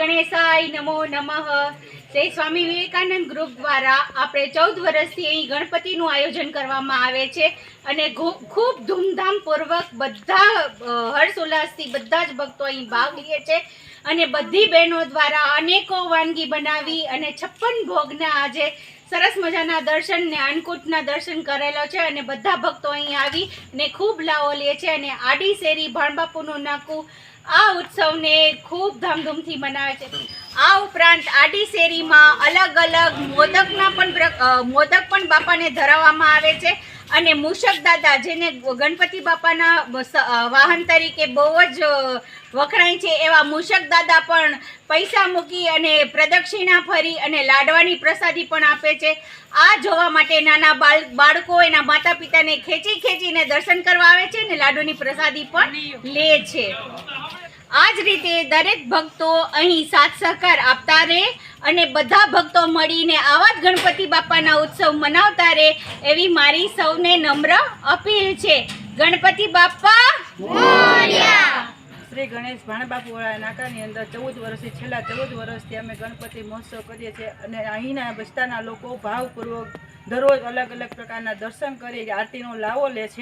ગણેશાય નમો નમઃ. જય સ્વામી વિવેકાનંદ ગ્રુપ દ્વારા આપણે ચૌદ વર્ષથી અહીં ગણપતિનું આયોજન કરવામાં આવે છે અને ખૂબ ધૂમધામપૂર્વક બધા હર્ષોલ્લાસથી બધા જ ભક્તો અહીં ભાગ લે છે અને બધી બહેનો દ્વારા અનેકો વાનગી બનાવી અને છપ્પન ભોગના આજે સરસ મજાના દર્શન ને અન્નકૂટના દર્શન કરેલો છે અને બધા ભક્તો અહીં આવી ને ખૂબ લાવો લે છે અને આડી શેરી ભાણબાપુનું નાકું આ ઉત્સવને ખૂબ ધામધૂમથી મનાવે છે. આ ઉપરાંત આડી શેરીમાં અલગ અલગ મોદકના પણ મોદક પણ બાપાને ધરાવવામાં આવે છે. અને મૂષક દાદા, જેને ગણપતિ બાપાના વાહન તરીકે બહુ જ વખણાય છે, એવા મૂષક દાદા પણ પૈસા મૂકી અને પ્રદક્ષિણા ફરી અને લાડવાની પ્રસાદી પણ આપે છે. આ જોવા માટે નાના બાળ, બાળકો એના માતા પિતાને ખેંચી ખેંચીને દર્શન કરવા આવે છે અને લાડુની પ્રસાદી પણ લે છે. આ જ રીતે દરેક ભક્તો અહીં સાથ સહકાર આપતા રહે અને બધા ભક્તો મળીને આવા જ ગણપતિ બાપાના ઉત્સવ મનાવતા રહે એવી મારી સૌને નમ્ર અપીલ છે. ગણપતિ બાપા શ્રી ગણેશ ભાણબાપુ વાળા નાકાની અંદર ચૌદ વર્ષથી, છેલ્લા ચૌદ વર્ષથી અમે ગણપતિ મહોત્સવ કરીએ છીએ અને અહીંના વિસ્તારના લોકો ભાવપૂર્વક દરરોજ અલગ અલગ પ્રકારના દર્શન કરી, આરતીનો લાવો લે છે.